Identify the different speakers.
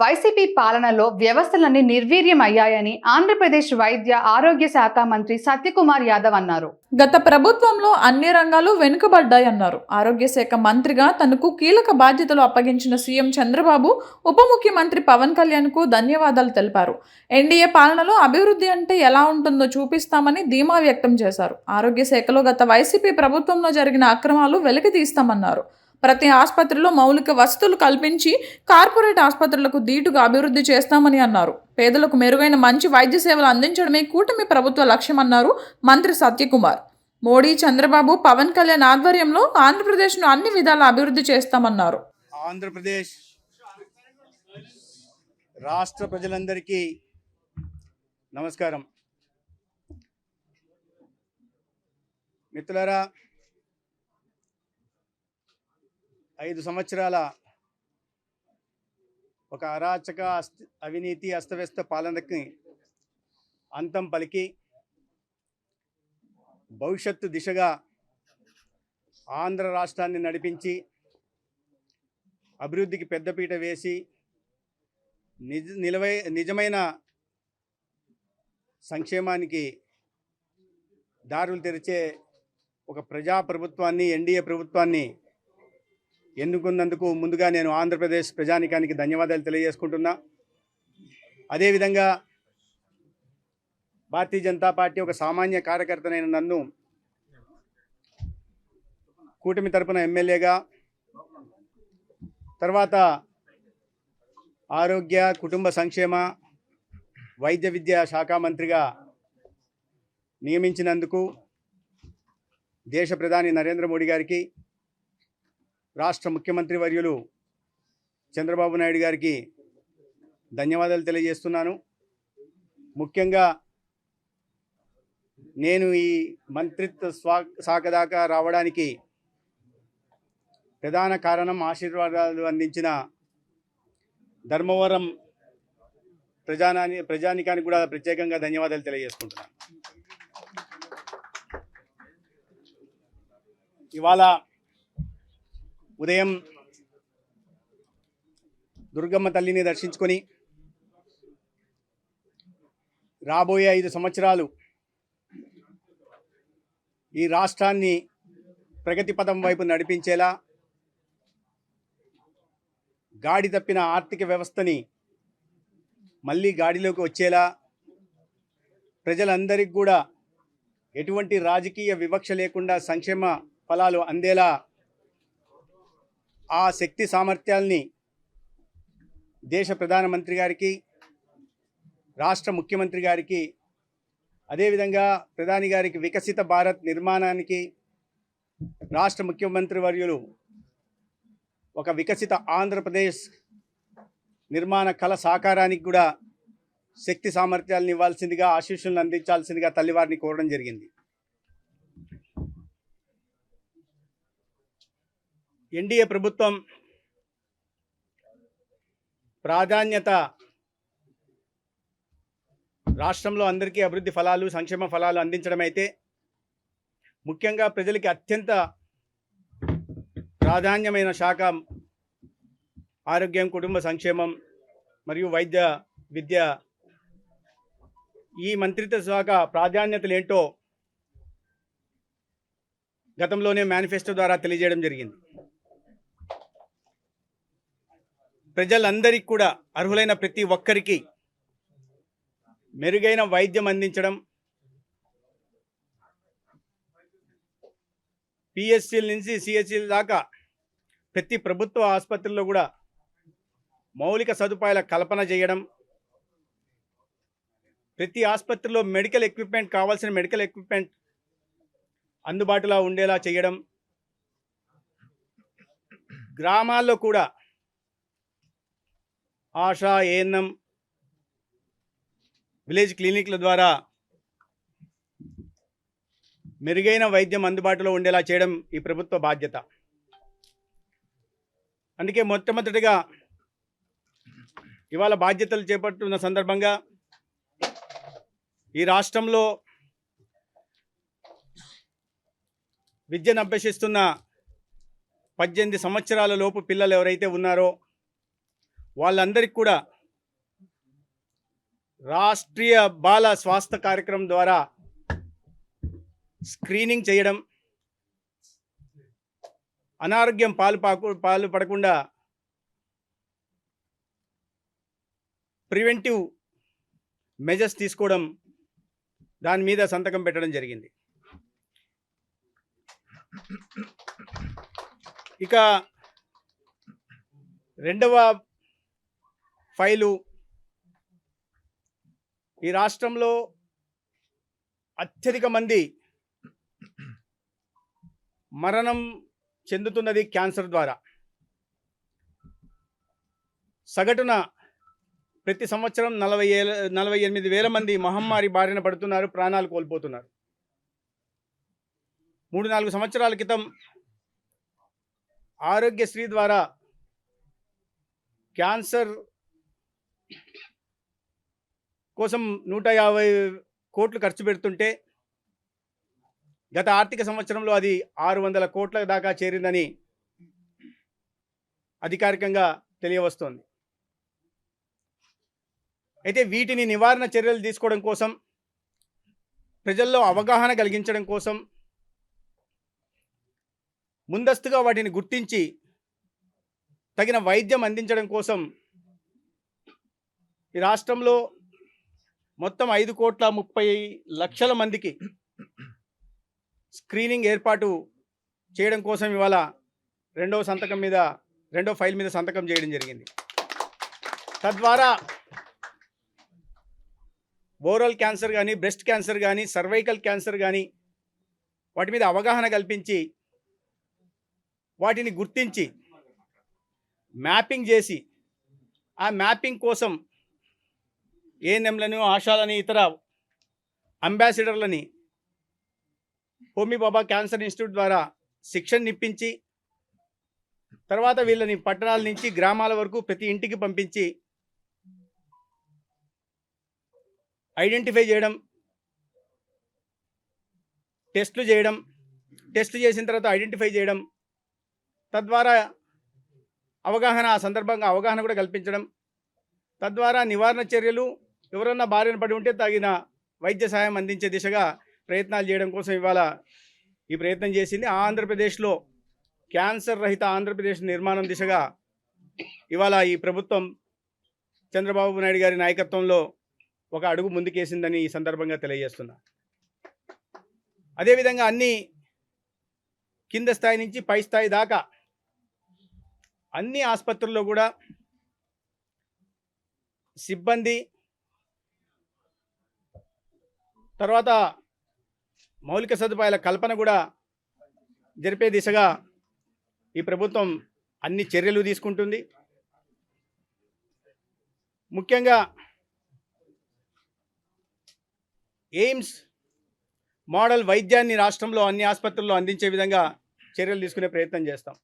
Speaker 1: YCP పాలనలో వ్యవస్థలన్నీ నిర్వీర్యం అయ్యాయని ఆంధ్రప్రదేశ్ వైద్య ఆరోగ్య శాఖ మంత్రి సత్యకుమార్ యాదవ్ అన్నారు.
Speaker 2: గత ప్రభుత్వంలో అన్ని రంగాలు వెనుకబడ్డాయన్నారు. ఆరోగ్య శాఖ మంత్రిగా తనకు కీలక బాధ్యతలు అప్పగించిన సీఎం చంద్రబాబు ఉప ముఖ్యమంత్రి పవన్ కళ్యాణ్కు ధన్యవాదాలు తెలిపారు. ఎన్డీఏ పాలనలో అభివృద్ధి అంటే ఎలా ఉంటుందో చూపిస్తామని ధీమా వ్యక్తం చేశారు. ఆరోగ్య శాఖలో గత వైసీపీ ప్రభుత్వంలో జరిగిన అక్రమాలు వెలికి తీస్తామన్నారు ప్రతి ఆసుపత్రిలో మౌలిక వసతులు కల్పించి కార్పొరేట్ ఆసుపత్రులకు ధీటుగా అభివృద్ధి చేస్తామని అన్నారు. పేదలకు మెరుగైన మంచి వైద్య సేవలు అందించడమే కూటమి ప్రభుత్వ లక్ష్యమన్నారు మంత్రి సత్యకుమార్. మోడీ చంద్రబాబు పవన్ కళ్యాణ్ ఆధ్వర్యంలో ఆంధ్రప్రదేశ్ను అన్ని విధాలా అభివృద్ధి చేస్తామన్నారు.
Speaker 3: ఆంధ్రప్రదేశ్ రాష్ట్ర ప్రజలందరికీ నమస్కారం. మిత్రులారా ఐదు సంవత్సరాల ఒక అరాచక అస్త అవినీతి అస్తవ్యస్త పాలనకి అంతం పలికి భవిష్యత్తు దిశగా ఆంధ్ర రాష్ట్రాన్ని నడిపించి అభివృద్ధికి పెద్దపీట వేసి నిజ నిలవై నిజమైన సంక్షేమానికి దారులు తెరిచే ఒక ప్రజా ప్రభుత్వాన్ని ఎన్డీఏ ప్రభుత్వాన్ని ఎన్నుకున్నందుకు ముందుగా నేను ఆంధ్రప్రదేశ్ ప్రజానికానికి ధన్యవాదాలు తెలియజేసుకుంటున్నా. అదేవిధంగా భారతీయ జనతా పార్టీ ఒక సామాన్య కార్యకర్తనైన నన్ను కూటమి తరపున ఎమ్మెల్యేగా తర్వాత ఆరోగ్య కుటుంబ సంక్షేమ వైద్య విద్యా శాఖ మంత్రిగా నియమించినందుకు దేశ ప్రధాని నరేంద్ర మోడీ గారికి రాష్ట్ర ముఖ్యమంత్రి వర్యులు చంద్రబాబు నాయుడు గారికి ధన్యవాదాలు తెలియజేస్తున్నాను. ముఖ్యంగా నేను ఈ మంత్రిత్వ స్వా శాఖ దాకా రావడానికి ప్రధాన కారణం ఆశీర్వాదాలు అందించిన ధర్మవరం ప్రజానాని ప్రజానికానికి కూడా ప్రత్యేకంగా ధన్యవాదాలు తెలియజేసుకుంటున్నాను. ఇవాళ ఉదయం దుర్గమ్మ తల్లిని దర్శించుకొని రాబోయే ఐదు సంవత్సరాలు ఈ రాష్ట్రాన్ని ప్రగతి పదం వైపు నడిపించేలా గాడి తప్పిన ఆర్థిక వ్యవస్థని మళ్ళీ గాడిలోకి వచ్చేలా ప్రజలందరికీ కూడా ఎటువంటి రాజకీయ వివక్ష లేకుండా సంక్షేమ ఫలాలు అందేలా ఆ శక్తి సామర్థ్యాల్ని దేశ ప్రధానమంత్రి గారికి రాష్ట్ర ముఖ్యమంత్రి గారికి అదేవిధంగా ప్రధాని గారికి వికసిత భారత్ నిర్మాణానికి రాష్ట్ర ముఖ్యమంత్రి వర్యులు ఒక వికసిత ఆంధ్రప్రదేశ్ నిర్మాణ కళ సాకారానికి కూడా శక్తి సామర్థ్యాలను ఇవ్వాల్సిందిగా ఆశీస్సులను అందించాల్సిందిగా తల్లివారిని కోరడం జరిగింది. ఎన్డీఏ ప్రభుత్వం ప్రాధాన్యత రాష్ట్రంలో అందరికీ అభివృద్ధి ఫలాలు సంక్షేమ ఫలాలు అందించడం అయితే ముఖ్యంగా ప్రజలకి అత్యంత ప్రాధాన్యమైన శాఖ ఆరోగ్యం కుటుంబ సంక్షేమం మరియు వైద్య విద్య. ఈ మంత్రిత్వ శాఖ ప్రాధాన్యతలు ఏంటో గతంలోనే మేనిఫెస్టో ద్వారా తెలియజేయడం జరిగింది. ప్రజలందరికీ కూడా అర్హులైన ప్రతి ఒక్కరికి మెరుగైన వైద్యం అందించడం పిఎస్సీల నుంచి సిఎస్సీల దాకా ప్రతి ప్రభుత్వ ఆసుపత్రుల్లో కూడా మౌలిక సదుపాయాల కల్పన చేయడం ప్రతి ఆసుపత్రిలో మెడికల్ ఎక్విప్మెంట్ కావాల్సిన మెడికల్ ఎక్విప్మెంట్ అందుబాటులో ఉండేలా చేయడం గ్రామాల్లో కూడా ఆశా ఏఎన్ఎం విలేజ్ క్లినిక్ల ద్వారా మెరుగైన వైద్యం అందుబాటులో ఉండేలా చేయడం ఈ ప్రభుత్వ బాధ్యత. అందుకే మొట్టమొదటిగా ఇవాళ బాధ్యతలు చేపట్టున్న సందర్భంగా ఈ రాష్ట్రంలో విద్యను అభ్యసిస్తున్న పద్దెనిమిది సంవత్సరాల లోపు పిల్లలు ఎవరైతే ఉన్నారో వాళ్ళందరికీ కూడా రాష్ట్రీయ బాల స్వాస్థ్య కార్యక్రమం ద్వారా స్క్రీనింగ్ చేయడం అనారోగ్యం పాలు పాకు పాలు పడకుండా ప్రివెంటివ్ మెజర్స్ తీసుకోవడం దాని మీద సంతకం పెట్టడం జరిగింది. ఇక రెండవ ఫైలు. ఈ రాష్ట్రంలో అత్యధిక మంది మరణం చెందుతున్నది క్యాన్సర్ ద్వారా. సగటున ప్రతి సంవత్సరం నలభై ఏళ్ళ నలభై ఎనిమిది వేల మంది మహమ్మారి బారిన పడుతున్నారు ప్రాణాలు కోల్పోతున్నారు. మూడు నాలుగు సంవత్సరాల క్రితం ఆరోగ్యశ్రీ ద్వారా క్యాన్సర్ కోసం నూట యాభై కోట్లు ఖర్చు పెడుతుంటే గత ఆర్థిక సంవత్సరంలో అది ఆరు వందల కోట్ల దాకా చేరిందని అధికారికంగా తెలియవస్తోంది. అయితే వీటిని నివారణ చర్యలు తీసుకోవడం కోసం ప్రజల్లో అవగాహన కలిగించడం కోసం ముందస్తుగా వాటిని గుర్తించి తగిన వైద్యం అందించడం కోసం ఈ రాష్ట్రంలో మొత్తం ఐదు కోట్ల ముప్పై లక్షల మందికి స్క్రీనింగ్ ఏర్పాటు చేయడం కోసం ఇవాళ రెండవ సంతకం మీద రెండో ఫైల్ మీద సంతకం చేయడం జరిగింది. తద్వారా ఓరల్ క్యాన్సర్ కానీ బ్రెస్ట్ క్యాన్సర్ కానీ సర్వైకల్ క్యాన్సర్ కానీ వాటి మీద అవగాహన కల్పించి వాటిని గుర్తించి మ్యాపింగ్ చేసి ఆ మ్యాపింగ్ కోసం ఏఎన్ఎంలను ఆశాలని ఇతర అంబాసిడర్లని హోమీ బాబా క్యాన్సర్ ఇన్స్టిట్యూట్ ద్వారా శిక్షణ నిప్పించి తర్వాత వీళ్ళని పట్టణాల నుంచి గ్రామాల వరకు ప్రతి ఇంటికి పంపించి ఐడెంటిఫై చేయడం టెస్టులు చేయడం టెస్ట్ చేసిన తర్వాత ఐడెంటిఫై చేయడం తద్వారా అవగాహన ఆ సందర్భంగా అవగాహన కూడా కల్పించడం తద్వారా నివారణ చర్యలు ఎవరన్నా బారిన పడి ఉంటే తగిన వైద్య సహాయం అందించే దిశగా ప్రయత్నాలు చేయడం కోసం ఇవాళ ఈ ప్రయత్నం చేసింది. ఆంధ్రప్రదేశ్లో క్యాన్సర్ రహిత ఆంధ్రప్రదేశ్ నిర్మాణం దిశగా ఇవాళ ఈ ప్రభుత్వం చంద్రబాబు నాయుడు గారి నాయకత్వంలో ఒక అడుగు ముందుకేసిందని ఈ సందర్భంగా తెలియజేస్తున్నా. అదేవిధంగా అన్ని కింద స్థాయి నుంచి పై స్థాయి దాకా అన్ని ఆసుపత్రుల్లో కూడా సిబ్బంది తర్వాత మౌలిక సదుపాయాల కల్పన కూడా జరిపే దిశగా ఈ ప్రభుత్వం అన్ని చర్యలు తీసుకుంటుంది. ముఖ్యంగా ఎయిమ్స్ మోడల్ వైద్యాన్ని రాష్ట్రంలో అన్ని ఆసుపత్రుల్లో అందించే విధంగా చర్యలు తీసుకునే ప్రయత్నం చేస్తాం.